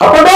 അപ്പോൾ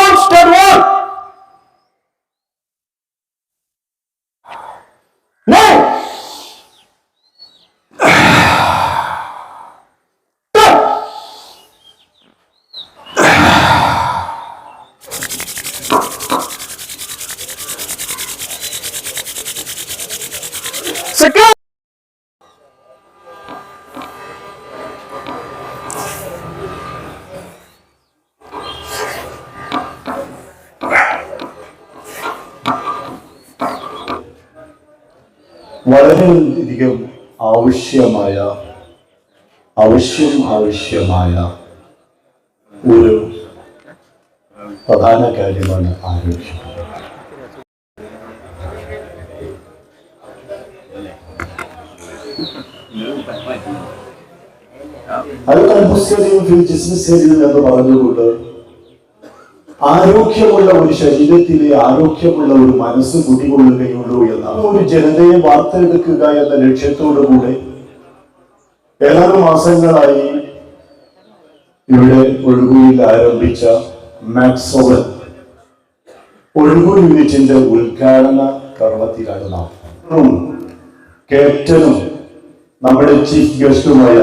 വളരെയധികം ആവശ്യമായ ആവശ്യം ആവശ്യമായ ഒരു പ്രധാന കാര്യമാണ് ആരോഗ്യം. അത് കൽബുസ്റ്റേരിയം ഫിസിസ്റ്റേരിയം എന്ന് പറഞ്ഞുകൊണ്ട് ആരോഗ്യമുള്ള ഒരു ശരീരത്തിലെ ആരോഗ്യമുള്ള ഒരു മനസ്സ് കുടികൊള്ളുകയുള്ളൂ എന്ന ഒരു ജനതയെ വാർത്തെടുക്കുക എന്ന ലക്ഷ്യത്തോടു കൂടെ ഏതാനും മാസങ്ങളായി ഇവിടെ ഒഴുകുയിൽ ആരംഭിച്ച മാക്സോവൽ ഒഴുകു യൂണിറ്റിന്റെ ഉദ്ഘാടന കർമ്മത്തിലാണ് നാം. ക്യാപ്റ്റനും നമ്മുടെ ചീഫ് ഗസ്റ്റുമായ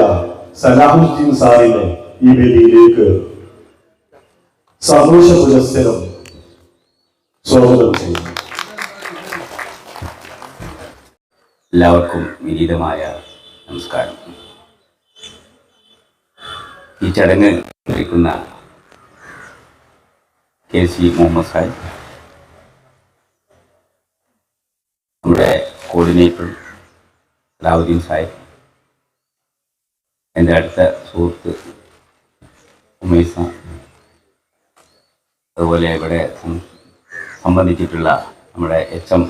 സലാഹുദ്ദീൻ സാറിനെ ഈ വേദിയിലേക്ക് സന്തോഷ പുരസ്കരം സ്വാഗതം ചെയ്യുന്നു. എല്ലാവർക്കും വിനീതമായ നമസ്കാരം. ഈ ചടങ്ങ് നയിക്കുന്ന കെ സി മുഹമ്മദ് സാഹിബ് നമ്മുടെ കോർഡിനേറ്റർ അലാവുദ്ദീൻ സാഹിബ് എന്റെ അടുത്ത സുഹൃത്ത് ഉമേഷ് സാർ അതുപോലെ ഇവിടെ സംബന്ധിച്ചിട്ടുള്ള നമ്മുടെ എച്ച് എം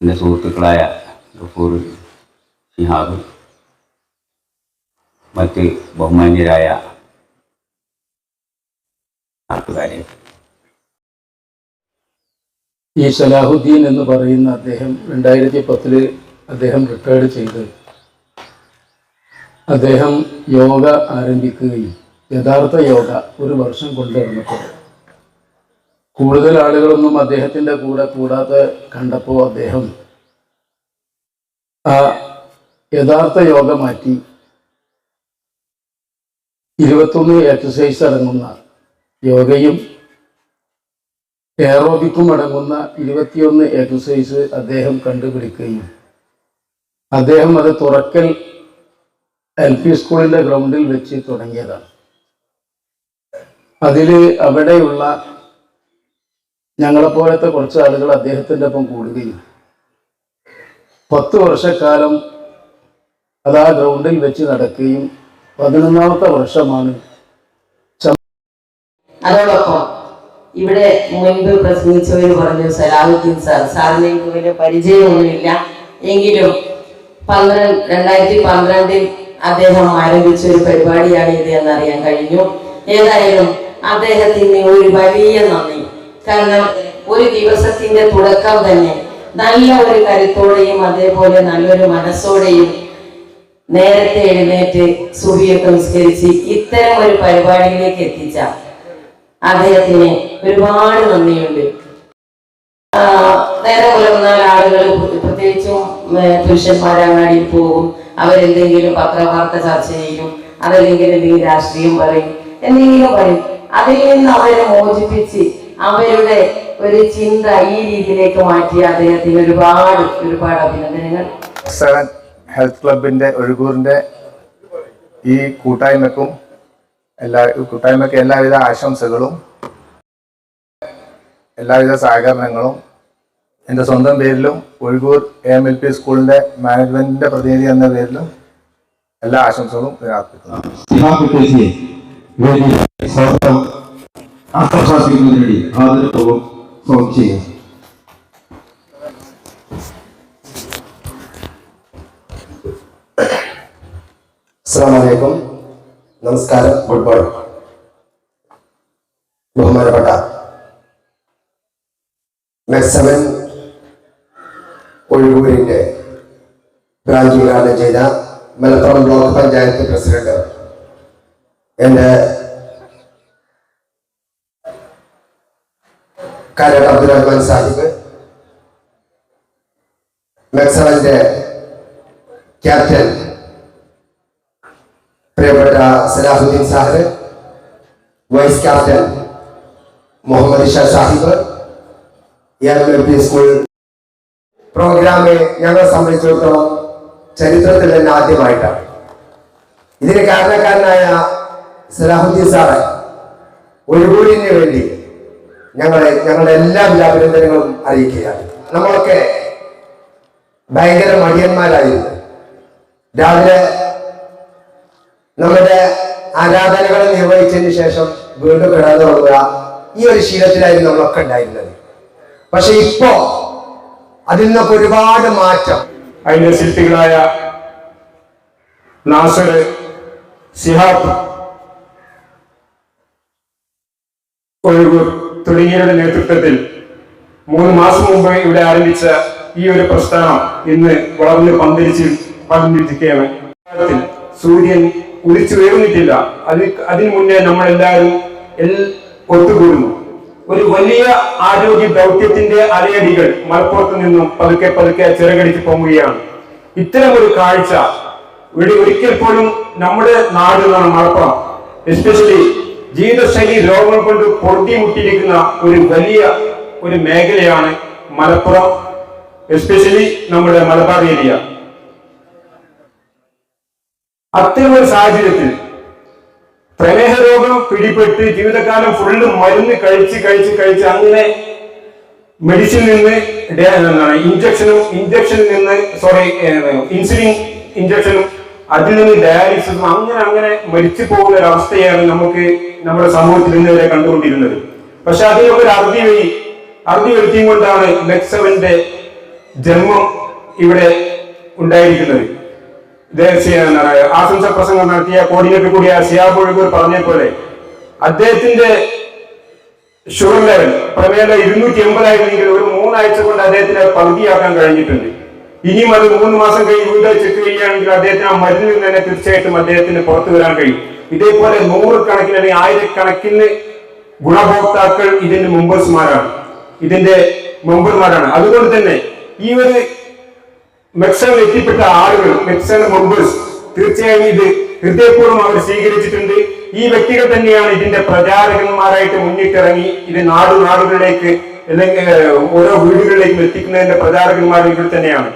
സുഹൃത്തുക്കളായ ഗഫൂർ ഷിഹാബ് മറ്റ് ബഹുമാന്യരായ നാട്ടുകാരെ ഈ സലാഹുദ്ദീൻ എന്ന് പറയുന്ന അദ്ദേഹം രണ്ടായിരത്തി പത്തിൽ അദ്ദേഹം റിട്ടയർഡ് ചെയ്ത് അദ്ദേഹം യോഗ ആരംഭിക്കുകയും യഥാർത്ഥ യോഗ ഒരു വർഷം കൊണ്ടുവന്നപ്പോൾ കൂടുതൽ ആളുകളൊന്നും അദ്ദേഹത്തിന്റെ കൂടെ കൂടാതെ കണ്ടപ്പോൾ അദ്ദേഹം ആ യഥാർത്ഥ യോഗ മാറ്റി ഇരുപത്തൊന്ന് എക്സസൈസ് അടങ്ങുന്ന യോഗയും എയറോബിക്കും അടങ്ങുന്ന ഇരുപത്തിയൊന്ന് എക്സസൈസ് അദ്ദേഹം കണ്ടുപിടിക്കുകയും അദ്ദേഹം അത് തുറക്കൽ എൽ പി സ്കൂളിന്റെ ഗ്രൗണ്ടിൽ വെച്ച് തുടങ്ങിയതാണ്. അതിൽ അവിടെയുള്ള ഞങ്ങളെപ്പോലത്തെ കുറച്ച് ആളുകൾ അദ്ദേഹത്തിന്റെ ഒപ്പം കൂടുകയും പത്ത് വർഷക്കാലം അത് ആ ഗ്രൗണ്ടിൽ വെച്ച് നടക്കുകയും പതിനൊന്നാമത്തെ വർഷമാണ് അതോടൊപ്പം ഇവിടെ മുൻപ് പ്രസംഗിച്ചവർ പറഞ്ഞു സലാഹുദ്ദീൻ സാർ സാറിന് വലിയ പരിചയമൊന്നുമില്ല. എങ്കിലും പന്ത്രണ്ട് രണ്ടായിരത്തി പന്ത്രണ്ടിൽ അദ്ദേഹം ആരംഭിച്ച ഒരു പരിപാടിയാണ് ഇത് എന്നറിയാൻ കഴിഞ്ഞു. ഏതായാലും അദ്ദേഹത്തിന് ഒരു വലിയ നന്ദി. കാരണം ഒരു ദിവസത്തിന്റെ തുടക്കം തന്നെ നല്ല ഒരു കരുത്തോടെയും അതേപോലെ നല്ലൊരു മനസ്സോടെയും നേരത്തെ എഴുന്നേറ്റ് സുബിയൊക്കെ നിസ്കരിച്ച് ഇത്തരം ഒരു പരിപാടിയിലേക്ക് എത്തിച്ച അദ്ദേഹത്തിന് ഒരുപാട് നന്ദിയുണ്ട്. നേരെ പുലർന്നാൽ ആളുകൾ പ്രത്യേകിച്ചും പുരുഷന്മാരങ്ങാടിയിൽ പോകും. അവരെന്തെങ്കിലും പത്രവാർത്ത ചർച്ച ചെയ്യും. അതല്ലെങ്കിൽ എന്തെങ്കിലും രാഷ്ട്രീയം പറയും. എന്തെങ്കിലും പറയും. അതിൽ നിന്ന് അവരെ മോചിപ്പിച്ച് അവരുടെ ഒരു ചിന്ത ഈ രീതിയിലേക്ക് മാറ്റി അദ്ദേഹത്തിന് ഒരുപാട് ഒരുപാട് അഭിനന്ദനങ്ങൾ. സെവൻ ഹെൽത്ത് ക്ലബിന്റെ ഒഴുകൂറിന്റെ ഈ കൂട്ടായ്മക്കും എല്ലാ കൂട്ടായ്മയ്ക്ക് എല്ലാവിധ ആശംസകളും എല്ലാവിധ സഹകരണങ്ങളും. എന്റെ സ്വന്തം പേരിലും Ozhukur A M L P സ്കൂളിന്റെ മാനേജ്മെന്റിന്റെ പ്രതിനിധി എന്ന പേരിലും എല്ലാ ആശംസകളും അർപ്പിക്കുന്നു. സിഹാബിക്കേസിയെ ആത്മസാധിക്കുന്നതിന് വേണ്ടി ആദരപൂർവം സ്വാഗതം ചെയ്യുക അസ്സാമലൈക്കും നമസ്കാരം. Good morning. ബഹുമാനപ്പെട്ട മെക്സവൻ ഒഴിവൂരിന്റെ ബ്രാഞ്ച് ഉദ്ഘാടനം ചെയ്ത മലപ്പുറം ബ്ലോക്ക് പഞ്ചായത്ത് പ്രസിഡന്റ് എന്റെ കാരട്ട് അബ്ദുറഹ്മാൻ സാഹിബ് മെക്സവന്റെ ക്യാപ്റ്റൻ പ്രിയപ്പെട്ട Salahuddin Sahib vice captain Muhammad Shah Sahib M L P school programme ഞങ്ങളെ സംബന്ധിച്ചിടത്തോളം ചരിത്രത്തിൽ തന്നെ ആദ്യമായിട്ടാണ്. ഇതിന് കാരണക്കാരനായ സലാഹുദ്ദീൻ സാറ് ഒഴിവൂരിന് വേണ്ടി ഞങ്ങളെ ഞങ്ങളുടെ എല്ലാവിധ അഭിനന്ദനങ്ങളും അറിയിക്കുകയാണ്. നമ്മളൊക്കെ ഭയങ്കര മടിയന്മാരായിരുന്നു. രാവിലെ നമ്മുടെ ആരാധനകൾ നിർവഹിച്ചതിന് ശേഷം വീണ്ടും കിടന്നു തുടങ്ങുക ഈ ഒരു ശീലത്തിലായിരുന്നു നമ്മളൊക്കെ ഉണ്ടായിരുന്നത്. പക്ഷെ ഇപ്പോ അതിൽ നിന്നൊക്കെ ഒരുപാട് മാറ്റം. അതിന്റെ ശില്പികളായ സിഹാബ് ഒഴുകൂർ തുടങ്ങിയവരുടെ നേതൃത്വത്തിൽ മൂന്ന് മാസം മുമ്പ് ഇവിടെ ആരംഭിച്ച ഈ ഒരു പ്രസ്ഥാനം ഇന്ന് വളർന്ന് പന്തിരിച്ച് പന്തിരിക്കുകയാണ് സൂര്യൻ സൂര്യൻ ഉദിച്ചുയർന്നിട്ടില്ല അത് അതിനു മുന്നേ നമ്മളെല്ലാവരും എൽ- ഒത്തുകൂടുന്നു. ഒരു വലിയ ആരോഗ്യ ദൗത്യത്തിന്റെ അലയടികൾ മലപ്പുറത്ത് നിന്നും പതുക്കെ പതുക്കെ ചിറകടിച്ച് പൊങ്ങുകയാണ്. ഇത്തരം ഒരു കാഴ്ച ഇവിടെ ഒരിക്കൽ പോലും നമ്മുടെ നാട് മലപ്പുറം എസ്പെഷ്യലി ജീവിതശൈലി രോഗങ്ങൾ കൊണ്ട് പൊറുതിമുട്ടിയിരിക്കുന്ന ഒരു വലിയ ഒരു മേഖലയാണ് മലപ്പുറം എസ്പെഷ്യലി നമ്മുടെ മലബാർ ഏരിയ. അത്തരം ഒരു സാഹചര്യത്തിൽ പ്രമേഹ രോഗം പിടിപെട്ട് ജീവിതകാലം ഫുള്ള് മരുന്ന് കഴിച്ച് കഴിച്ച് കഴിച്ച് അങ്ങനെ മെഡിസിൻ നിന്ന് ഇഞ്ചക്ഷനും ഇഞ്ചക്ഷനിൽ നിന്ന് സോറി ഇൻസുലിൻ ഇഞ്ചക്ഷനും അതിൽ നിന്ന് ഡയാലിസിസും അങ്ങനെ അങ്ങനെ മരിച്ചു പോകുന്ന ഒരു അവസ്ഥയാണ് നമുക്ക് നമ്മുടെ സമൂഹത്തിൽ ഇന്ന് വരെ കണ്ടുകൊണ്ടിരുന്നത്. പക്ഷെ അതിനൊക്കെ ഒരു അറുതി വഴി അറുതി വരുത്തിയും കൊണ്ടാണ് ലക്സവന്റെ ജന്മം ഇവിടെ ഉണ്ടായിരിക്കുന്നത്. ആശംസ പ്രസംഗം നടത്തിയ കോർഡിനേറ്റർ കൂടിയ സിയാ ഒഴുകൂർ പറഞ്ഞ പോലെ അദ്ദേഹത്തിന്റെ ഷുഗർ ലെവൽ പ്രമേയ ഇരുന്നൂറ്റി എൺപതായിരുന്നെങ്കിൽ ഒരു മൂന്നാഴ്ച കൊണ്ട് അദ്ദേഹത്തിന് പകുതിയാക്കാൻ കഴിഞ്ഞിട്ടുണ്ട്. ഇനിയും അത് മൂന്ന് മാസം കഴിഞ്ഞ് വീട് വെച്ചിട്ട് കഴിയുകയാണെങ്കിൽ അദ്ദേഹത്തിന് ആ മരുന്നിൽ നിന്ന് തന്നെ തീർച്ചയായിട്ടും അദ്ദേഹത്തിന് പുറത്തു വരാൻ കഴിയും. ഇതേപോലെ നൂറുകണക്കിന് അല്ലെങ്കിൽ ആയിരക്കണക്കിന് ഗുണഭോക്താക്കൾ ഇതിന്റെ മെമ്പേഴ്സ്മാരാണ് ഇതിന്റെ മെമ്പർമാരാണ്. അതുകൊണ്ട് തന്നെ ഈ ഒരു മെക്സണിൽ എത്തിപ്പെട്ട ആളുകൾ മെക്സൺ മെമ്പേഴ്സ് തീർച്ചയായും ഇത് ഹൃദയപൂർവം അവർ സ്വീകരിച്ചിട്ടുണ്ട്. ഈ വ്യക്തികൾ തന്നെയാണ് ഇതിന്റെ പ്രചാരകന്മാരായിട്ട് മുന്നിട്ടിറങ്ങി ഇത് നാടു നാടുകളിലേക്ക് അല്ലെങ്കിൽ ഓരോ വീടുകളിലേക്കും എത്തിക്കുന്നതിന്റെ പ്രചാരകന്മാർ ഇവർ തന്നെയാണ്.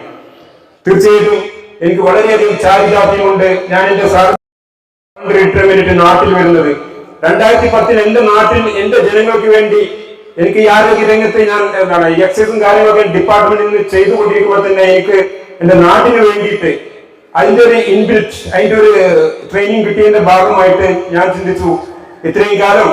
തീർച്ചയായിട്ടും എനിക്ക് വളരെയധികം ചാരിതാർത്ഥ്യമുണ്ട്. ഞാൻ എന്റെ റിട്ടയർമെന്റ് നാട്ടിൽ വരുന്നത്. രണ്ടായിരത്തി പത്തിൽ എന്റെ നാട്ടിൽ എന്റെ ജനങ്ങൾക്ക് വേണ്ടി എനിക്ക് ഈ ആരോഗ്യ രംഗത്ത് ഞാൻ എന്താണ് എക്സൈസും കാര്യങ്ങളൊക്കെ ഡിപ്പാർട്ട്മെന്റിൽ നിന്ന് ചെയ്തുകൊണ്ടിരിക്കുമ്പോൾ തന്നെ എനിക്ക് എന്റെ നാട്ടിന് വേണ്ടിയിട്ട് അതിന്റെ ഒരു ഇൻബിൽറ്റ് അതിന്റെ ഒരു ട്രെയിനിങ് കിട്ടിയതിന്റെ ഭാഗമായിട്ട് ഞാൻ ചിന്തിച്ചു. ഇത്രയും കാലം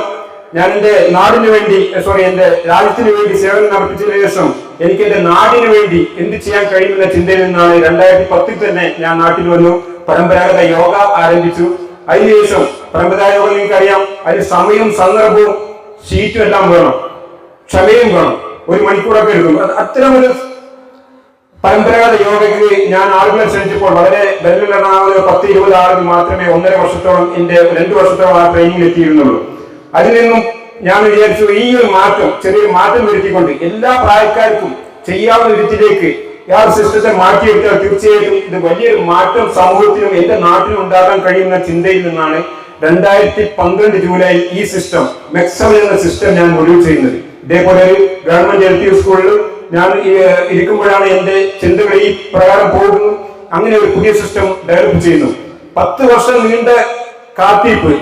ഞാൻ എന്റെ നാടിന് വേണ്ടി സോറി എന്റെ രാജ്യത്തിന് വേണ്ടി സേവനം നടത്തിച്ചതിന് ശേഷം എനിക്ക് എന്റെ നാടിന് വേണ്ടി എന്ത് ചെയ്യാൻ കഴിയുമെന്ന ചിന്തയിൽ നിന്നാണ് രണ്ടായിരത്തി പത്തിൽ തന്നെ ഞാൻ നാട്ടിൽ വന്നു. പരമ്പരാഗത യോഗ ആരംഭിച്ചു. അതിനുശേഷം പരമ്പരാഗത യോഗ നിങ്ങൾക്കറിയാം. അതിന് സമയവും സന്ദർഭവും ഷീറ്റും എല്ലാം വേണം. ക്ഷമയും വേണം. ഒരു മണിക്കൂറൊക്കെ എടുക്കും. അത്തരമൊരു പരമ്പരാഗത യോഗയ്ക്ക് ഞാൻ ആളുകളെ ശ്രമിച്ചപ്പോൾ വളരെ ബെല്ലിലെണ്ണാവുന്ന പത്ത് ഇരുപത് ആളുകൾ മാത്രമേ ഒന്നര വർഷത്തോളം എന്റെ രണ്ടു വർഷത്തോളം ആ ട്രെയിനിങ്ങിൽ എത്തിയിരുന്നുള്ളൂ. അതിൽ നിന്നും ഞാൻ വിചാരിച്ചു ഈ ഒരു മാറ്റം ചെറിയൊരു മാറ്റം വരുത്തിക്കൊണ്ട് എല്ലാ പ്രായക്കാർക്കും ചെയ്യാവുന്ന വിധത്തിലേക്ക് ആ സിസ്റ്റത്തെ മാറ്റിയെടുത്താൽ തീർച്ചയായിട്ടും ഇത് വലിയൊരു മാറ്റം സമൂഹത്തിനും എന്റെ നാട്ടിലും ഉണ്ടാകാൻ കഴിയുന്ന ചിന്തയിൽ നിന്നാണ് രണ്ടായിരത്തി പന്ത്രണ്ട് ജൂലൈ ഈ സിസ്റ്റം മെക്സം എന്ന സിസ്റ്റം ഞാൻ മുഴുവൻ ചെയ്യുന്നത്. ഇതേപോലെ ഒരു ഗവൺമെന്റ് എൽ പി സ്കൂളിൽ ഞാൻ ഇരിക്കുമ്പോഴാണ് എന്റെ ചിന്തകൾ ഈ പ്രകാരം പോകുന്നു. അങ്ങനെ ഒരു പുതിയ സിസ്റ്റം ഡെവലപ്പ് ചെയ്യുന്നു. പത്ത് വർഷം നീണ്ട കാത്തിരിപ്പ്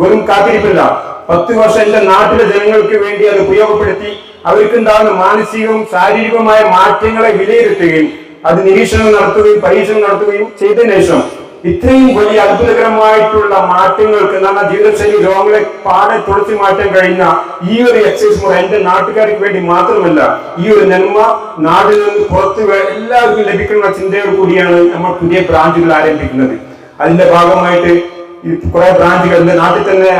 വെറും കാത്തിരിപ്പില്ല പത്ത് വർഷം എന്റെ നാട്ടിലെ ജനങ്ങൾക്ക് വേണ്ടി അത് ഉപയോഗപ്പെടുത്തി അവർക്കുണ്ടാകുന്ന മാനസികവും ശാരീരികവുമായ മാറ്റങ്ങളെ വിലയിരുത്തുകയും അത് നിരീക്ഷണം നടത്തുകയും പരീക്ഷണം നടത്തുകയും ചെയ്തതിനു ശേഷം ഇത്രയും വലിയ അത്ഭുതകരമായിട്ടുള്ള മാറ്റങ്ങൾക്ക് നമ്മുടെ ജീവിതശൈലി രോഗങ്ങളെ പാടെ തുളച്ചു മാറ്റാൻ കഴിഞ്ഞ ഈ ഒരു എക്സസൈസ് മുറ എന്റെ നാട്ടുകാർക്ക് വേണ്ടി മാത്രമല്ല ഈ ഒരു നന്മ നാടിൽ നിന്ന് പുറത്ത് എല്ലാവർക്കും ലഭിക്കുന്ന ചിന്തയോട് കൂടിയാണ് നമ്മൾ പുതിയ ബ്രാഞ്ചുകൾ ആരംഭിക്കുന്നത്. അതിന്റെ ഭാഗമായിട്ട് കുറെ ബ്രാഞ്ചുകൾ എന്റെ നാട്ടിൽ തന്നെ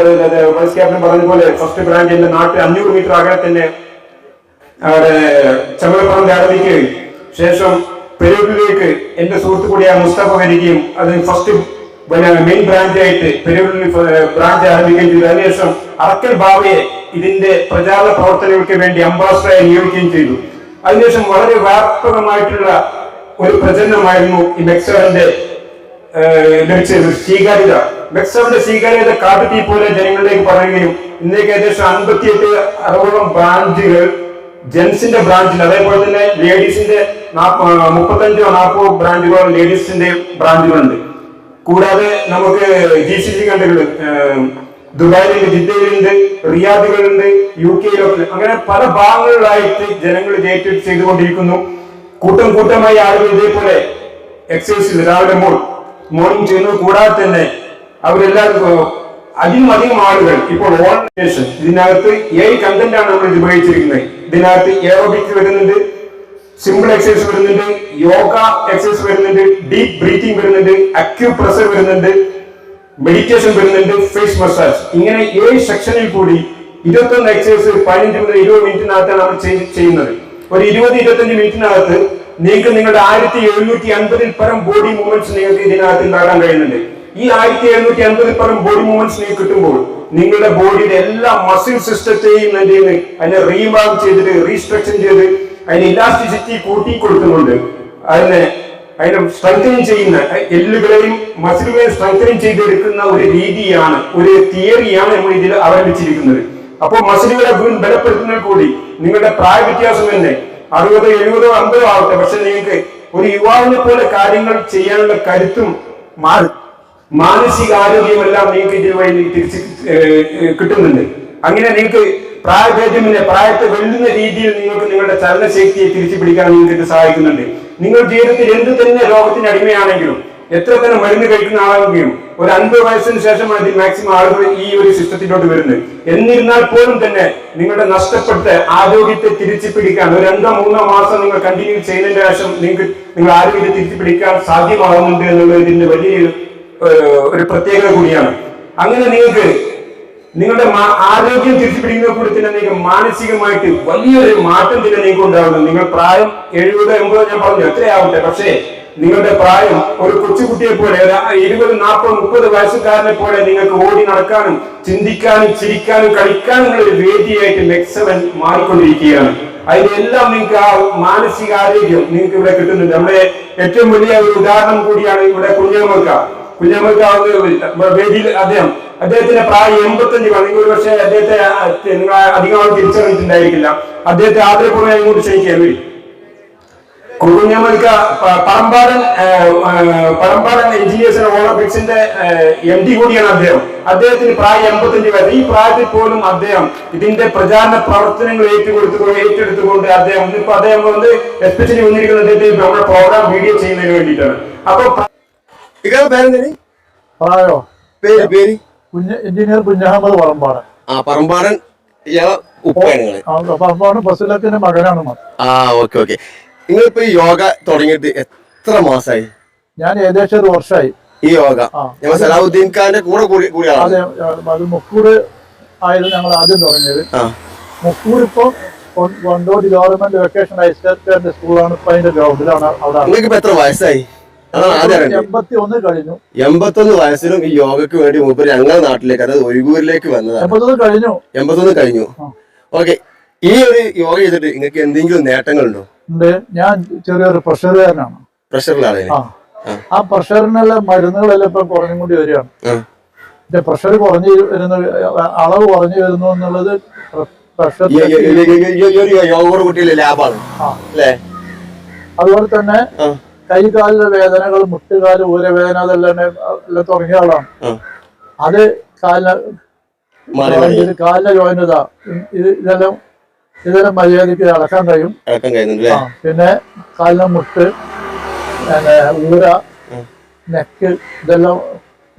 വൈസ് ക്യാപ്റ്റൻ പറഞ്ഞ പോലെ ഫസ്റ്റ് ബ്രാഞ്ച് എന്റെ നാട്ടിൽ അഞ്ഞൂറ് മീറ്റർ അകലെ തന്നെ അവിടെ ചമലപ്പുറം ആരംഭിക്കുകയും ശേഷം പെരൂരിലേക്ക് എന്റെ സുഹൃത്തു കൂടിയ മുസ്തഫ വരികയും അത് ഫസ്റ്റ് പിന്നെ മെയിൻ ബ്രാഞ്ചായിട്ട് പെരുവിൽ ബ്രാഞ്ച് ആരംഭിക്കുകയും ചെയ്തു. അതിനുശേഷം അറക്കൽ ബാബയെ ഇതിന്റെ പ്രചാരണ പ്രവർത്തനങ്ങൾക്ക് വേണ്ടി അംബാസഡറായി നിയോഗിക്കുകയും ചെയ്തു. അതിനുശേഷം വളരെ വ്യാപകമായിട്ടുള്ള ഒരു പ്രചരണമായിരുന്നു ഈ മെക്സറിന്റെ സ്വീകാര്യത. മെക്സറിന്റെ സ്വീകാര്യത കാട്ടുതീ പോലെ ജനങ്ങളിലേക്ക് പറയുകയും ഇന്നേക്ക് ഏകദേശം അൻപത്തിയെട്ട് അറുപതോളം ബ്രാഞ്ചുകൾ ജെൻസിന്റെ ബ്രാഞ്ചിൽ അതേപോലെ തന്നെ ലേഡീസിന്റെ മുപ്പത്തഞ്ചോ നാൽപ്പതോ ബ്രാഞ്ചുകളോ ലേഡീസിന്റെ ബ്രാഞ്ചുകളുണ്ട്. കൂടാതെ നമുക്ക് ജി സി സി കണ്ടുകൾ ദുബായിലുണ്ട് ജിദ്ദയിലുണ്ട് റിയാദുകളുണ്ട് യു കെയിലൊക്കെ അങ്ങനെ പല ഭാഗങ്ങളിലായിട്ട് ജനങ്ങൾ ഏറ്റെടുത്ത് ചെയ്തുകൊണ്ടിരിക്കുന്നു. കൂട്ടം കൂട്ടമായി ആളുകൾ ഇതേപോലെ എക്സസൈസിൽ രാവിലെ മോൾ മോർണിംഗ് ചെയ്യുന്നത് കൂടാതെ തന്നെ അവരെല്ലാവരും അതിലും അധികം ആളുകൾ ഇപ്പോൾ ഓൺലൈൻ ഇതിനകത്ത് ഏഴ് കണ്ടന്റ് ആണ് നമ്മൾ ഉപയോഗിച്ചിരിക്കുന്നത് ഇതിനകത്ത് എയറോബിക് വരുന്നുണ്ട് സിമ്പിൾ എക്സസൈസ് വരുന്നുണ്ട് യോഗ എക്സസൈസ് വരുന്നുണ്ട് ഡീപ് ബ്രീത്തിങ് വരുന്നുണ്ട് അക്യൂ പ്രസർ വരുന്നുണ്ട് മെഡിറ്റേഷൻ വരുന്നുണ്ട് ഫേസ് മസാജ് ഇങ്ങനെ ഏഴ് സെക്ഷനിൽ കൂടി ഇരുപത്തൊന്ന് എക്സസൈസ് പതിനഞ്ച് മുതൽ ഇരുപത് മിനിറ്റിനകത്താണ് നമ്മൾ ചെയ്- ചെയ്യുന്നത്. ഒരു ഇരുപത് ഇരുപത്തഞ്ച് മിനിറ്റിനകത്ത് നിങ്ങൾക്ക് നിങ്ങളുടെ ആയിരത്തി എഴുന്നൂറ്റി അൻപതിൽ പരം ബോഡി മൂവ്മെന്റ്സ് നിങ്ങൾക്ക് ഇതിനകത്ത് ഉണ്ടാക്കാൻ കഴിയുന്നുണ്ട്. ഈ ആയിരത്തി എഴുന്നൂറ്റി അൻപതിൽ പരം ബോഡി മൂവ്മെന്റ്സ് നിങ്ങൾക്ക് കിട്ടുമ്പോൾ നിങ്ങളുടെ ബോഡിയുടെ എല്ലാ മസിൽ സിസ്റ്റത്തെയും എന്ത് ചെയ്യുന്നു? അതിനെ റീവാം ചെയ്തിട്ട് റീസ്ട്രക്ചർ ചെയ്ത് അതിന് ഇലാസ്റ്റിസിറ്റി കൂട്ടി കൊടുക്കുന്നുണ്ട് അതിനെ അതിനെ സ്ട്രെങ്തനിങ് ചെയ്യുന്ന എല്ലുകളെയും മസിലുകളെയും സ്ട്രെങ്തനിങ് ചെയ്തെടുക്കുന്ന ഒരു രീതിയാണ് ഒരു തിയറിയാണ് നമ്മൾ ഇതിൽ അവലംബിച്ചിരിക്കുന്നത്. അപ്പോൾ മസിലുകളെ വീണ്ടും ബലപ്പെടുത്തുന്നതിൽ കൂടി നിങ്ങളുടെ പ്രായ വ്യത്യാസം തന്നെ അറുപതോ എഴുപതോ അമ്പതോ ആവട്ടെ. പക്ഷെ നിങ്ങൾക്ക് ഒരു യുവാവിനെ പോലെ കാര്യങ്ങൾ ചെയ്യാനുള്ള കരുത്തും മാനസിക ആരോഗ്യമെല്ലാം നിങ്ങൾക്ക് ഇതിന് വഴി തിരിച്ച് കിട്ടുന്നുണ്ട്. അങ്ങനെ നിങ്ങൾക്ക് പ്രായഭേദമില്ല. പ്രായത്തെ വെല്ലുന്ന രീതിയിൽ നിങ്ങൾക്ക് നിങ്ങളുടെ ചലനശക്തിയെ തിരിച്ചു പിടിക്കാൻ നിങ്ങൾക്ക് സഹായിക്കുന്നുണ്ട്. നിങ്ങൾ ജീവിതത്തിൽ എന്ത് തന്നെ രോഗത്തിന് അടിമയാണെങ്കിലും എത്ര തന്നെ മരുന്ന് കഴിക്കുന്ന ആളാവുകയും ഒരു അൻപത് വയസ്സിന് ശേഷമാണ് ഇതിൽ മാക്സിമം ആളുകൾ ഈ ഒരു സിസ്റ്റത്തിലോട്ട് വരുന്നത്. എന്നിരുന്നാൽ പോലും തന്നെ നിങ്ങളുടെ നഷ്ടപ്പെട്ട ആരോഗ്യത്തെ തിരിച്ചു പിടിക്കാൻ ഒരു രണ്ടോ മൂന്നോ മാസം നിങ്ങൾ കണ്ടിന്യൂ ചെയ്യുന്നതിന് ശേഷം നിങ്ങൾക്ക് നിങ്ങൾ ആരോഗ്യത്തെ തിരിച്ചു പിടിക്കാൻ സാധ്യമാകുന്നുണ്ട് എന്നുള്ളത് ഇതിന്റെ വലിയൊരു ഒരു പ്രത്യേകത കൂടിയാണ്. അങ്ങനെ നിങ്ങൾക്ക് നിങ്ങളുടെ ആരോഗ്യം തിരിച്ചു പിടിക്കുന്ന കൂടി തന്നെ നിങ്ങൾക്ക് മാനസികമായിട്ട് വലിയൊരു മാറ്റം തന്നെ നിങ്ങൾക്ക് ഉണ്ടാകുന്നു നിങ്ങൾ പ്രായം എഴുപത് എൺപത് ഞാൻ പറഞ്ഞു എത്രയാവട്ടെ പക്ഷേ നിങ്ങളുടെ പ്രായം ഒരു കൊച്ചുകുട്ടിയെ പോലെ ഇരുപത് നാൽപ്പത് മുപ്പത് വയസ്സുകാരനെ പോലെ നിങ്ങൾക്ക് ഓടി നടക്കാനും ചിന്തിക്കാനും ചിരിക്കാനും കളിക്കാനും ഒരു വേദിയായിട്ട് മെക്സവൻ മാറിക്കൊണ്ടിരിക്കുകയാണ്. അതിനെല്ലാം നിങ്ങൾക്ക് ആ മാനസിക ആരോഗ്യം നിങ്ങൾക്ക് ഇവിടെ കിട്ടുന്നുണ്ട്. നമ്മുടെ ഏറ്റവും വലിയ ഒരു ഉദാഹരണം കൂടിയാണ് ഇവിടെ കുഞ്ഞമ്മക്ക കുഞ്ഞമ്മക്ക വേദിയിൽ അദ്ദേഹം അദ്ദേഹത്തിന്റെ പ്രായം എൺപത്തഞ്ച് നിങ്ങൾ ഒരു പക്ഷേ അദ്ദേഹത്തെ നിങ്ങൾ അധികം തിരിച്ചറിഞ്ഞിട്ടുണ്ടായിരിക്കില്ല. അദ്ദേഹത്തെ ആദരപൂർവം ഇങ്ങോട്ട് ക്ഷണിക്കാൻ വരും. കുഞ്ഞാമൽക്ക Parambadan Parambadan N G S and M D കൂടിയാണ് അദ്ദേഹം. അദ്ദേഹത്തിന് പ്രായം എൺപത്തഞ്ച് വയസ്സ്. ഈ പ്രായത്തിൽ പോലും അദ്ദേഹം ഇതിന്റെ പ്രചാരണ പ്രവർത്തനങ്ങൾ ഏറ്റുകൊടുത്തുകൊണ്ട് ഏറ്റെടുത്തുകൊണ്ട് അദ്ദേഹം ഇന്നിപ്പോ അദ്ദേഹം വന്ന് എസ്പെഷ്യലി വന്നിരിക്കുന്ന അദ്ദേഹത്തിന് നമ്മുടെ പ്രോഗ്രാം വീഡിയോ ചെയ്യുന്നതിന് വേണ്ടിയിട്ടാണ്. അപ്പൊ പ്രായോ പേര് പേര്. കുഞ്ഞ് എഞ്ചിനീയർ കുഞ്ഞഹമ്മദ് പറമ്പാടൻ. ആ പറമ്പാടൻ ഇയാളെ ഉപ്പയാണ് നിങ്ങൾ. പറമ്പാട് ബസ്സിലത്തിന്റെ മകനാണ്. ആ ഓക്കെ ഓക്കെ. നിങ്ങളിപ്പോ ഈ യോഗ തുടങ്ങിയിട്ട് എത്ര മാസായി? ഞാൻ ഏകദേശം ഒരു വർഷമായി ഈ യോഗ. ഞങ്ങൾ സലാഹുദ്ദീൻ ഖാന്റെ കൂടെ കൂടി കൂടിയാണ്. അതെ അത് മുക്കൂട് ആയിരുന്നു ഞങ്ങൾ ആദ്യം തുടങ്ങിയത്. മുക്കൂട് ഇപ്പം കൊ- ഗവൺമെന്റ് വെക്കേഷൻ ഹൈസ്കൂൾ സ്കൂളാണ് ഇപ്പൊ അതിന്റെ ഗ്രൗണ്ടിലാണ് അവിടെ എത്ര വയസ്സായി? അതാണ് ആദ്യം അറിയണ്ടത്. എൺപത്തി ഒന്ന് കഴിഞ്ഞു. എൺപത്തൊന്ന് വയസ്സിലും ഈ യോഗക്ക് വേണ്ടി മുമ്പ് ഞങ്ങളുടെ നാട്ടിലേക്ക് അതായത് ഒഴുകൂരിലേക്ക് വന്നതാണ്. എൺപത്തൊന്ന് കഴിഞ്ഞു. എൺപത്തൊന്ന് കഴിഞ്ഞു. ഓക്കെ. ഈ ഒരു യോഗ ചെയ്തിട്ട് നിങ്ങൾക്ക് എന്തെങ്കിലും നേട്ടങ്ങളുണ്ടോ? ഞാൻ ചെറിയൊരു പ്രഷറുകാരനാണ്. ആ. ആ. പ്രഷറിനുള്ള മരുന്നുകളെല്ലാം ഇപ്പൊ കുറഞ്ഞും കൂടി വരികയാണ്. എന്റെ പ്രഷർ കുറഞ്ഞു വരുന്ന അളവ് കുറഞ്ഞു വരുന്നു എന്നുള്ളത്. അതുപോലെ തന്നെ. കൈകാലിലെ വേദനകൾ മുട്ടുകാൽ ഊരവേദന അതെല്ലാം. എല്ലാം തുടങ്ങിയ ആളാണ്. അത് കാലിന് കാലിന്റെ ജോയിന്റ് ഇതാ ഇത് ഇതെല്ലാം ഇതെല്ലാം മര്യാദയ്ക്ക് അടക്കാൻ കഴിയും. അടക്കാൻ കഴിയുന്നുണ്ട് പിന്നെ കാലിന് മുട്ട് പിന്നെ ഊര നെക്ക് ഇതെല്ലാം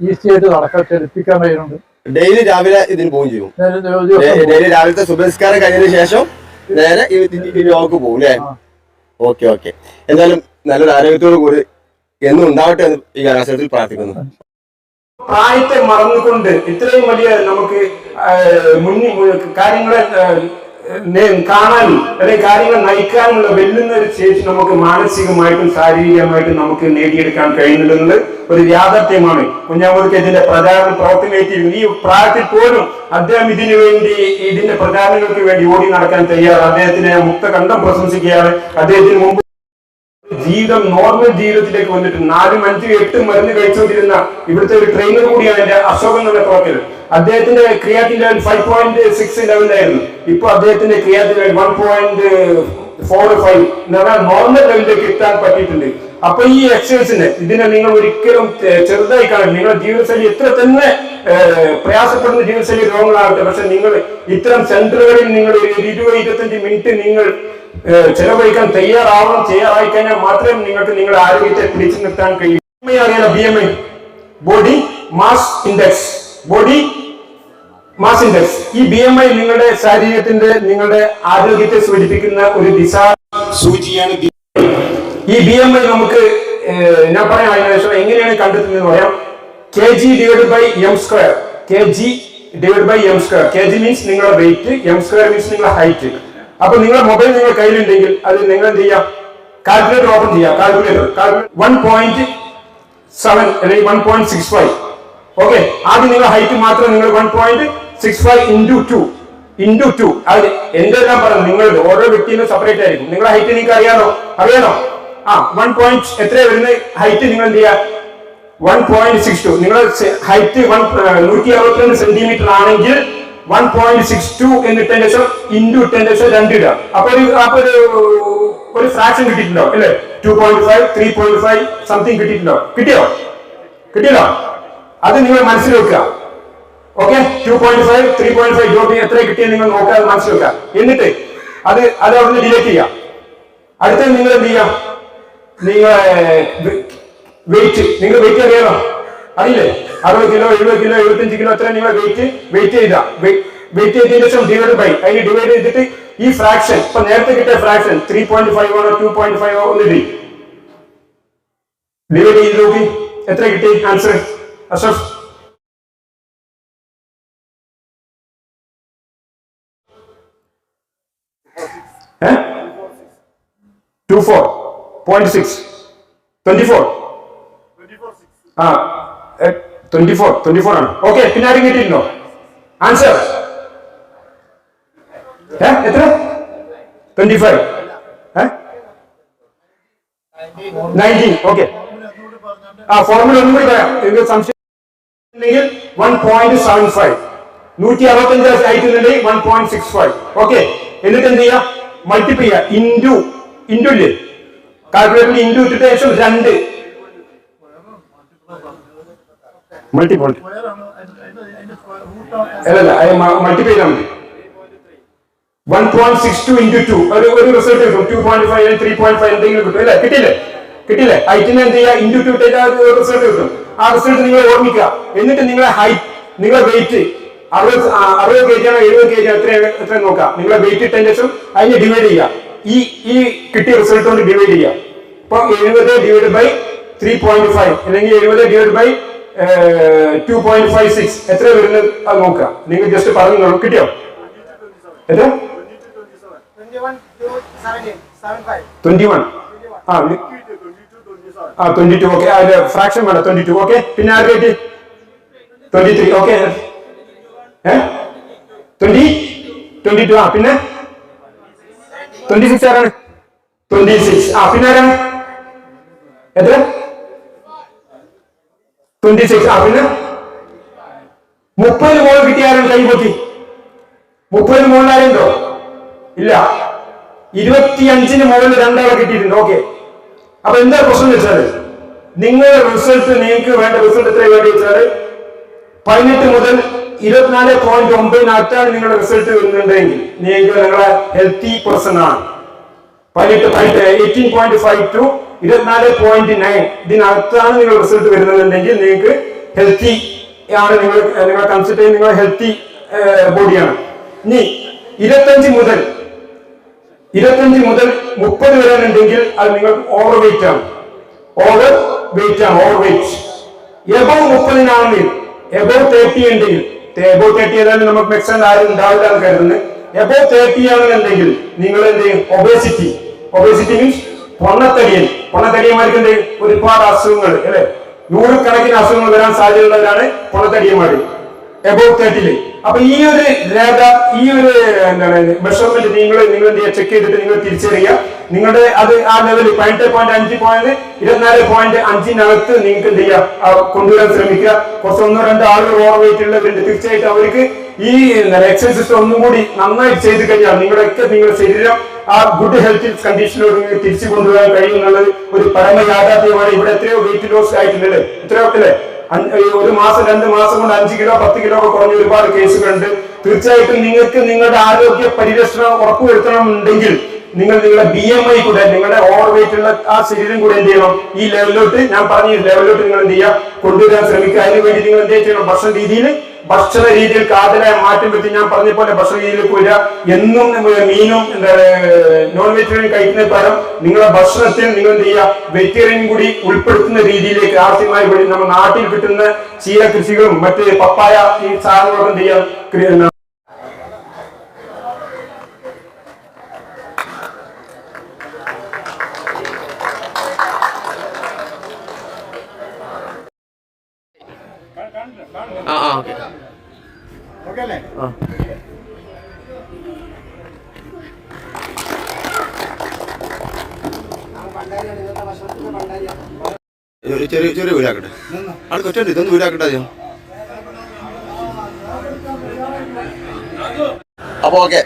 ഈസി ആയിട്ട് നടക്കാൻ ചലിപ്പിക്കാൻ കഴിയുന്നുണ്ട്. ഡെയിലി രാവിലെ ഇതിന് പോവുകയും ചെയ്യും. ഡെയിലി രാവിലത്തെ സുബസ്കാരം കഴിഞ്ഞതിന് ശേഷം നേരെ യോഗക്ക് പോകും അല്ലേ. Okay okay. എന്തായാലും നല്ലൊരു ആരോഗ്യത്തോടു കൂടി എന്നും ഉണ്ടാവട്ടെ എന്ന് ഈ കലാശത്തിൽ പ്രാർത്ഥിക്കുന്നു. പ്രായത്തെ മറന്നുകൊണ്ട് ഇത്രയും വലിയ നമുക്ക് മുന്നിൽ കാര്യങ്ങളെ കാണാനും അല്ലെങ്കിൽ കാര്യങ്ങൾ നയിക്കാനുള്ള വെല്ലുന്ന ഒരു ശേഷി നമുക്ക് മാനസികമായിട്ടും ശാരീരികമായിട്ടും നമുക്ക് നേടിയെടുക്കാൻ കഴിയുന്നുണ്ടെന്നത് ഒരു യാഥാർത്ഥ്യമാണ്. കുഞ്ഞാമൂർക്ക് ഇതിന്റെ പ്രചാരണം പ്രവർത്തനമായിട്ടിരുന്നു ഈ പ്രായത്തിൽ പോലും അദ്ദേഹം ഇതിനു വേണ്ടി ഇതിന്റെ പ്രചാരണങ്ങൾക്ക് വേണ്ടി ഓടി നടക്കാൻ തയ്യാറ് അദ്ദേഹത്തിന് മുക്ത കണ്ടം പ്രശംസിക്കുകയാണ്. അദ്ദേഹത്തിന് മുമ്പ് ജീവിതം നോർമൽ ജീവിതത്തിലേക്ക് വന്നിട്ട് നാലും അഞ്ചും എട്ടും മരുന്ന് കഴിച്ചുകൊണ്ടിരുന്ന ഇവിടുത്തെ ഒരു ട്രെയിനർ കൂടിയാണ് എന്റെ അശോകൻ എന്നുള്ള പ്രവർത്തകർ അദ്ദേഹത്തിന്റെ creatine level five point six ലെവലിലായിരുന്നു ഇപ്പൊ അദ്ദേഹത്തിന്റെ creatine level one point four five എന്ന് പറഞ്ഞാൽ നോർമൽ ലെവലിലേക്ക് എത്താൻ പറ്റിയിട്ടുണ്ട്. അപ്പൊ ഈ എക്സസൈസിന് ഇതിനെ നിങ്ങൾ ഒരിക്കലും ചെറുതായി കാണും നിങ്ങളുടെ ജീവിതശൈലി എത്ര തന്നെ പ്രയാസപ്പെടുന്ന ജീവിതശൈലി രോഗങ്ങളാകട്ടെ പക്ഷെ നിങ്ങൾ ഇത്തരം സെന്ററുകളിൽ നിങ്ങൾ ഇരുപത് ഇരുപത്തഞ്ച് മിനിറ്റ് നിങ്ങൾ ചെലവഴിക്കാൻ തയ്യാറാവണം തയ്യാറായി കഴിഞ്ഞാൽ മാത്രമേ നിങ്ങൾക്ക് നിങ്ങളുടെ ആരോഗ്യത്തെ പിടിച്ചു നിർത്താൻ കഴിയൂ. B M I body mass index body mass index ഈ ബി എം ഐ നിങ്ങളുടെ ശരീരത്തിന്റെ നിങ്ങളുടെ ആരോഗ്യത്തെ സൂചിപ്പിക്കുന്ന ഒരു ദിശ സൂചിയാണ് ഈ ബി എം ഐ നമുക്ക് ഞാൻ പറയാം അതിനുശേഷം എങ്ങനെയാണ് കണ്ടെത്തുന്നത് പറയാം. K G divide by M square K G divide by M square K G means നിങ്ങളുടെ വെയിറ്റ് എം സ്ക്വയർ മീൻസ് നിങ്ങളുടെ ഹൈറ്റ് അപ്പൊ നിങ്ങളുടെ മൊബൈൽ നിങ്ങൾ കയ്യിലുണ്ടെങ്കിൽ അത് നിങ്ങൾ എന്ത് ചെയ്യാം. കാൽക്കുലേറ്റർ ഓപ്പൺ ചെയ്യാം കാൽക്കുലേറ്റർ വൺ പോയിന്റ് സെവൻ അല്ലെങ്കിൽ one point six five okay ആദ്യം നിങ്ങൾ ഹൈറ്റ് മാത്രം നിങ്ങൾ one point six five into two into two അത് എന്തെല്ലാം പറഞ്ഞു നിങ്ങളുടെ ഓരോ വ്യക്തിയിലും സെപ്പറേറ്റ് ആയിരിക്കും. നിങ്ങളുടെ ഹൈറ്റ് നിങ്ങൾക്ക് അറിയാമോ അറിയാമോ ആ വൺ പോയിന്റ് എത്ര വരുന്ന ഹൈറ്റ് നിങ്ങൾ എന്ത് ചെയ്യുക വൺ പോയിന്റ് സിക്സ് ടു നിങ്ങളുടെ ഹൈറ്റ് വൺ നൂറ്റി അറുപത്തിരണ്ട് സെന്റിമീറ്റർ ആണെങ്കിൽ വൺ പോയിന്റ് സിക്സ് ടു എന്നിട്ടതിന്റെ ശേഷം ഇന്റു ഇട്ടതിന്റെ ശേഷം രണ്ട് ഇടുക. അപ്പൊ ഒരു അപ്പൊ ഒരു ഒരു ഫ്രാക്ഷൻ കിട്ടിയിട്ടുണ്ടോ? അല്ലേ? Two point five three point five something കിട്ടിയിട്ടുണ്ടോ? കിട്ടിയോ? കിട്ടിയോ അത് നിങ്ങൾ മനസ്സിൽ വെക്കുക. Okay two point five three point five dot എത്ര കിട്ടിയെന്ന് നിങ്ങൾ നോക്കുക അത് മനസ്സിൽ വെക്കുക. എന്നിട്ട് അത് അത് അവിടുന്ന് ഡിലേറ്റ് ചെയ്യാം അടുത്തത് നിങ്ങൾ എന്ത് ചെയ്യാം നിങ്ങൾ വെയിറ്റ് നിങ്ങൾ വെയിറ്റ് അറിയാലോ? അറിയില്ലേ? അറുപത് കിലോ എഴുപത് കിലോ എഴുപത്തഞ്ച് കിലോ എത്ര നിങ്ങൾ വെയിറ്റ് വെയിറ്റ് ചെയ്ത. വെയിറ്റ് ചെയ്തതിന് ശേഷം ഡിവൈഡ് ബൈ അതിന് ഡിവൈഡ് ചെയ്തിട്ട് ഈ ഫ്രാക്ഷൻ ഇപ്പൊ നേരത്തെ കിട്ടിയ ഫ്രാക്ഷൻ ത്രീ പോയിന്റ് ഫൈവ് ആണോ ടു പോയിന്റ് ഫൈവ് ഒന്ന് ഇടി. ഡിവൈഡ് ചെയ്ത് നോക്കി. എത്ര കിട്ടി? Answer Ashraf two four point six twenty four ആ. ട്വന്റി ഫോർ ട്വന്റി ഫോർ ആണ്. ഓക്കെ പിന്നെ ആരും കിട്ടിയിട്ടുണ്ടോ ആൻസർ എത്ര? ട്വന്റി ഫൈവ് നയന്റീൻ ഓക്കെ ആ ഫോർമുല ഒന്നും കൂടി പറയാം. സംശയം ഉണ്ടെങ്കിൽ വൺ പോയിന്റ് സെവൻ ഫൈവ് നൂറ്റി അറുപത്തഞ്ച് അയക്കുന്നുണ്ടെങ്കിൽ one point six five okay എന്നിട്ട് എന്ത് ചെയ്യാം? മൾട്ടിപ്ലൈ ചെയ്യാം ഇന്റു ഇന്റു ഇല്ലേ? കാൽക്കുലേറ്ററിൽ ഇന്റു ഇട്ടിട്ട് ശേഷം രണ്ട്. മൾട്ടിപ്ലൈ വൺ പോയിന്റ് ടു ഒരു റിസൾട്ട് കിട്ടും. Two point five three point five എന്തെങ്കിലും റിസൾട്ട് ആ റിസൾട്ട് നിങ്ങൾ ഓർമ്മിക്കുക. എന്നിട്ട് നിങ്ങളെ ഹൈറ്റ് നിങ്ങളെ വെയിറ്റ് അറുപത് അറുപത് കെ ജി ആണോ എഴുപത് കെ ജി എത്ര എത്ര നോക്കാം നിങ്ങളെ വെയിറ്റ് ഇട്ടതിന് ശേഷം അതിനെ ഡിവൈഡ് ചെയ്യുക. ഈ ഈ കിട്ടിയ റിസൾട്ട് കൊണ്ട് ഡിവൈഡ് ചെയ്യുക. ഇപ്പൊ എഴുപത് divide by three point five അല്ലെങ്കിൽ എഴുപത് divide by two point five six എത്ര വരുന്നത്? അത് നോക്കുക. നിങ്ങൾ ജസ്റ്റ് പറഞ്ഞു കിട്ടിയോ? എത്ര? ട്വന്റി വൺ ആ ആ ട്വന്റി ടു ഓക്കെ അതിന്റെ ഫ്രാക്ഷൻ വേണം ട്വന്റി ടു ഓക്കെ പിന്നെ ആര് കിട്ടി? Twenty three okay twenty twenty two ആ പിന്നെ? ട്വന്റി സിക്സ് ആരാണ്? ട്വന്റി സിക്സ് ആ പിന്നെ ആരാണ്? എത്ര? ട്വന്റി സിക്സ് ആ പിന്നെ? മുപ്പത് മോൾ കിട്ടിയാലും കൈ പൊക്കി? മുപ്പത് മുകളിൽ ആരുണ്ടോ ഇല്ല. ഇരുപത്തിയഞ്ചിന് മുകളിൽ രണ്ടാളെ കിട്ടിയിട്ടുണ്ട്. ഓക്കെ. അപ്പൊ എന്താ പ്രശ്നം എന്ന് വെച്ചാൽ നിങ്ങളുടെ റിസൾട്ട് നിങ്ങൾക്ക് വേണ്ട റിസൾട്ട് എത്ര വേണ്ടി വെച്ചാൽ പതിനെട്ട് മുതൽ ഇരുപത്തിനാല് പോയിന്റ് ഒമ്പതിനകത്താണ് നിങ്ങളുടെ റിസൾട്ട് വരുന്നുണ്ടെങ്കിൽ നിങ്ങൾക്ക് നിങ്ങളെ ഹെൽത്തി പേഴ്സൺ ആണ്. പതിനെട്ട് എയ്റ്റീൻ പോയിന്റ് ഫൈവ് ടു ഇരുപത്തിനാല് പോയിന്റ് നയൻ ഇതിനകത്താണ് നിങ്ങൾ റിസൾട്ട് വരുന്നതെങ്കിൽ നിങ്ങൾക്ക് ഹെൽത്തി ആണ് നിങ്ങൾ നിങ്ങൾ കൺസിഡർ ചെയ്യുന്ന നിങ്ങൾ ഹെൽത്തി ബോഡിയാണ് ഇനി ഇരുപത്തഞ്ച് മുതൽ ഇരുപത്തഞ്ച് മുതൽ മുപ്പത് വരെ ഉണ്ടെങ്കിൽ അത് നിങ്ങൾ ഓവർ വെയിറ്റ് ആണ്. ഓവർ വെയിറ്റ് ആണ് ഓവർ വെയിറ്റ് എബവ് മുപ്പതിനാണെങ്കിൽ എബവ് തേർട്ടി ഉണ്ടെങ്കിൽ എബവ് തേർട്ടി ഏതായാലും നമുക്ക് മെക്സിമം ആരും ഉണ്ടാവില്ല എന്ന് കരുതുന്നത് എബോ തേർട്ടി ആണെന്നുണ്ടെങ്കിൽ നിങ്ങൾ എന്ത് ചെയ്യും? ഒബേസിറ്റി ഒബേസിറ്റി മീൻസ് പൊണ്ണത്തടിയൻ പൊണ്ണത്തടിയന്മാർക്കുണ്ട് ഒരുപാട് അസുഖങ്ങൾ അല്ലെ? നൂറുകണക്കിന് അസുഖങ്ങൾ വരാൻ സാധ്യതയുള്ളവരാണ് പൊണ്ണത്തടിയന്മാർ എബോ തേർട്ടിയിൽ അപ്പൊ ഈ ഒരു രേഖ ഈ ഒരു എന്താണ് മെഷർമെന്റ് നിങ്ങൾ നിങ്ങൾ ചെക്ക് ചെയ്തിട്ട് നിങ്ങൾ തിരിച്ചറിയുക. നിങ്ങളുടെ അത് ആ ലെവൽ പതിനെട്ട് പോയിന്റ് അഞ്ച് പോയിന്റ് ഇരുപത്തിനാല് പോയിന്റ് അഞ്ചിനകത്ത് നിങ്ങൾക്ക് എന്ത് ചെയ്യുക? കൊണ്ടുവരാൻ ശ്രമിക്കുക. കുറച്ച് ഒന്നോ രണ്ടോ ആളുകൾ ഓവർ വെയിറ്റ് ഉള്ളവരുണ്ട്. തീർച്ചയായിട്ടും അവർക്ക് ഈ എക്സസൈസ് ഒന്നും കൂടി നന്നായി ചെയ്ത് കഴിഞ്ഞാൽ നിങ്ങളുടെയൊക്കെ നിങ്ങളുടെ ശരീരം ആ ഗുഡ് ഹെൽത്ത് കണ്ടീഷനിലൂടെ തിരിച്ചു കൊണ്ടുവരാൻ കഴിയും എന്നുള്ളത് ഒരു പരമ യാഥാർത്ഥ്യമാണ്. ഇവിടെ എത്രയോ വെയിറ്റ് ലോസ് ആയിട്ടുണ്ട് എത്രയോ അല്ലേ ഒരു മാസം രണ്ട് മാസം കൊണ്ട് അഞ്ച് കിലോ പത്ത് കിലോ ഒക്കെ കുറഞ്ഞ ഒരുപാട് കേസുകളുണ്ട്. തീർച്ചയായിട്ടും നിങ്ങൾക്ക് നിങ്ങളുടെ ആരോഗ്യ പരിരക്ഷണം ഉറപ്പുവരുത്തണമെന്നുണ്ടെങ്കിൽ നിങ്ങൾ നിങ്ങളുടെ ബി എം ഐ കൂടെ നിങ്ങളുടെ ഓവർ വെയിറ്റ് ഉള്ള ആ ശരീരം കൂടെ എന്ത് ചെയ്യണം? ഈ ലെവലിലോട്ട് ഞാൻ പറഞ്ഞ ലെവലിലോട്ട് നിങ്ങൾ എന്ത് ചെയ്യുക? കൊണ്ടുവരാൻ ശ്രമിക്കുക. അതിനുവേണ്ടി നിങ്ങൾ എന്ത് ചെയ്യണം? ഭക്ഷണ രീതിയിൽ ഭക്ഷണ രീതിയിൽ കാതിനെ മാറ്റം വരുത്തി ഞാൻ പറഞ്ഞ പോലെ ഭക്ഷണ രീതിയിലേക്ക് വരിക. എന്നും മീനും നോൺ വെജിറ്റേറിയൻ കഴിക്കുന്ന പകരം നിങ്ങളുടെ ഭക്ഷണത്തിൽ നിങ്ങൾ എന്ത് ചെയ്യുക? വെജിറ്റേറിയൻ കൂടി ഉൾപ്പെടുത്തുന്ന രീതിയിലേക്ക് ആവശ്യമായി നമ്മുടെ നാട്ടിൽ കിട്ടുന്ന ചീര കൃഷികളും മറ്റ് പപ്പായ ഈ സാധനങ്ങളൊക്കെ എന്ത് ചെയ്യാം ചെറിയ ചെറിയ വീടാക്കട്ടെ. ആൾക്ക് ഒറ്റ ഇതൊന്ന് വീടാക്കട്ടെ ആദ്യം. അപ്പൊ ഓക്കെ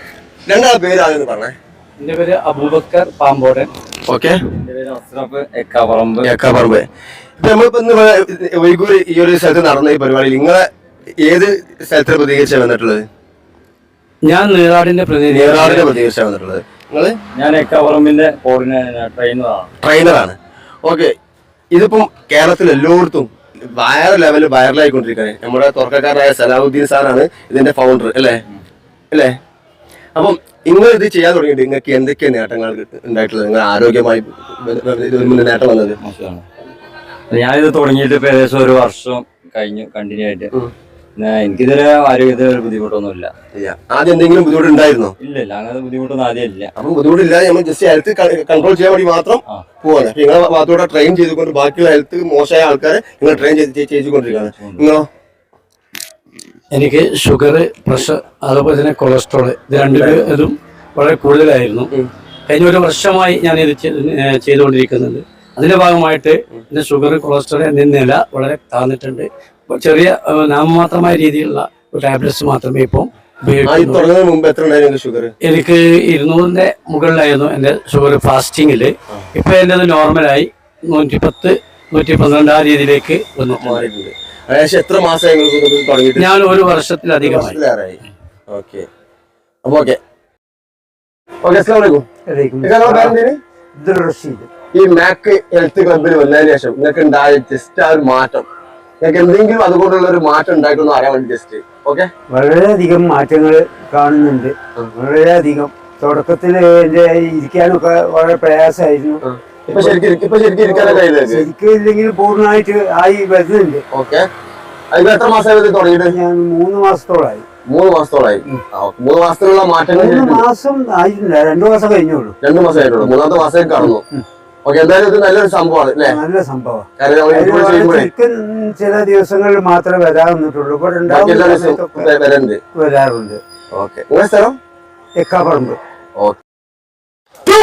രണ്ടാൾ പേരാണെന്ന് പറഞ്ഞേ. എന്റെ പേര് അബൂബക്കർ പാമ്പോടൻ ഓക്കെ. പേര് ഏക്കാപ്പറമ്പ് ഇപ്പൊ നമ്മളിപ്പോ ഇന്ന് വൈകൂർ ഈ ഒരു സ്ഥലത്ത് നടന്ന ഈ പരിപാടി നിങ്ങളെ ഏത് സ്ഥലത്തിന് പ്രതികരിച്ചാണ് വന്നിട്ടുള്ളത്? ഞാൻ നീറാടിന്റെ പ്രതിനിധി നേരാടിന്റെ പ്രതികരിച്ചാണ് വന്നിട്ടുള്ളത്. നിങ്ങൾ? ഞാൻ എക്കാപറമ്പിന്റെ ട്രെയിനറാണ് ട്രെയിനറാണ് ഓക്കെ ഇതിപ്പം കേരളത്തിൽ എല്ലായിടത്തും വയർ ലെവലിൽ വൈറലായിക്കൊണ്ടിരിക്കുകയാണ് നമ്മുടെ തുറക്കക്കാരനായ സലാഹുദ്ദീൻ സാറാണ് ഇതിന്റെ ഫൗണ്ടർ അല്ലേ? അല്ലേ? അപ്പം നിങ്ങൾ ഇത് ചെയ്യാൻ തുടങ്ങിയിട്ട് നിങ്ങൾക്ക് എന്തൊക്കെ നേട്ടങ്ങൾ ഉണ്ടായിട്ടുള്ളത്? നിങ്ങൾ ആരോഗ്യമായി നേട്ടം വന്നത്? ഞാനിത് തുടങ്ങിയിട്ട് ഇപ്പൊ ഏകദേശം ഒരു വർഷം കഴിഞ്ഞു കണ്ടിന്യൂ ആയിട്ട്. എനിക്കിതുവരെ ആരോഗ്യത്തിൽ ഒരു ബുദ്ധിമുട്ടൊന്നുമില്ല. ഇല്ല. ആദ്യം എന്തെങ്കിലും ബുദ്ധിമുട്ടുണ്ടായിരുന്നോ? ഇല്ല ഇല്ല. അങ്ങനത്തെ ബുദ്ധിമുട്ടൊന്നും ആദ്യം ഇല്ല. അപ്പൊ ബുദ്ധിമുട്ടില്ലാതെ നമ്മൾ ജസ്റ്റ് ഹെൽത്ത് കൺട്രോൾ ചെയ്യാൻ വേണ്ടി മാത്രം. പോവാണ്. നിങ്ങളെ ഭാഗത്തോടെ ട്രെയിൻ ചെയ്തുകൊണ്ട് ബാക്കിയുള്ള ഹെൽത്ത് മോശമായ ആൾക്കാരെ നിങ്ങൾ ട്രെയിൻ ചെയ്ത് ചെയ്തുകൊണ്ടിരിക്കുകയാണ്. നിങ്ങളോ? എനിക്ക് ഷുഗർ പ്രഷർ അതുപോലെ തന്നെ കൊളസ്ട്രോൾ ഇത് രണ്ടുപേരും ഇതും വളരെ കൂടുതലായിരുന്നു. കഴിഞ്ഞ ഒരു വർഷമായി ഞാൻ ഇത് ചെയ്തുകൊണ്ടിരിക്കുന്നുണ്ട്. അതിന്റെ ഭാഗമായിട്ട് എന്റെ ഷുഗർ കൊളസ്ട്രോൾ എന്നീ നില വളരെ താന്നിട്ടുണ്ട്. ചെറിയ നാമമാത്രമായ രീതിയിലുള്ള ടാബ്ലറ്റ്സ് മാത്രമേ ഇപ്പോൾ എനിക്ക് ഇരുന്നൂറിന്റെ മുകളിലായിരുന്നു എന്റെ ഷുഗർ ഫാസ്റ്റിങ്ങിൽ. ഇപ്പൊ എന്റെ നോർമലായി. നൂറ്റി പത്ത് നൂറ്റി പന്ത്രണ്ട് ആ രീതിയിലേക്ക് വന്നിട്ടുണ്ട് ഏകദേശം എത്ര മാസമായി നിങ്ങൾക്ക് ഞാൻ ഒരു വർഷത്തിലധികമായി. ഓക്കെ. അപ്പൊ ഓക്കെ. ഓക്കെ ഈ മാക്ക് ഹെൽത്ത് ക്ലബിൽ വന്നതിന് ശേഷം നിങ്ങൾക്ക് ഉണ്ടായ ജസ്റ്റ് ആ ഒരു മാറ്റം. നിങ്ങൾക്ക് എന്തെങ്കിലും അതുകൊണ്ടുള്ള ഒരു മാറ്റം ഉണ്ടായിട്ടൊന്ന് അറിയാൻ വേണ്ടി ജസ്റ്റ് ഓക്കെ വളരെയധികം മാറ്റങ്ങൾ കാണുന്നുണ്ട്. വളരെയധികം. തുടക്കത്തിൽ എന്റെ ഇരിക്കാനൊക്കെ വളരെ പ്രയാസമായിരുന്നു. ശരിക്കും ഇല്ലെങ്കിൽ പൂർണമായിട്ട് ആയി വരുന്നുണ്ട്. ഓക്കെ എത്ര മാസമായി ഇത് തുടങ്ങിയിട്ട്? ഞാൻ മൂന്ന് മാസത്തോളായി മൂന്ന് മാസത്തോളായി മൂന്ന് മാസത്തിലുള്ള മാറ്റങ്ങൾ മാസം ആയിട്ടില്ല. രണ്ടു മാസം കഴിഞ്ഞുള്ളൂ. രണ്ടു മാസമായിട്ടുള്ളൂ മൂന്നാമത്തെ മാസം കടന്നു. ഓക്കെ എന്തായാലും ഇത് നല്ലൊരു സംഭവമാണ് അല്ലേ? നല്ല സംഭവം. ചില ദിവസങ്ങളിൽ മാത്രമേ വരാറുന്നിട്ടുള്ളൂ ഇവിടെ വരണ്ട് വരാറുണ്ട്. ഓക്കെ. നിങ്ങളുടെ സ്ഥലം? എക്കാപ്പറമ്പ് ഓക്കെ. two,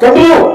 加油！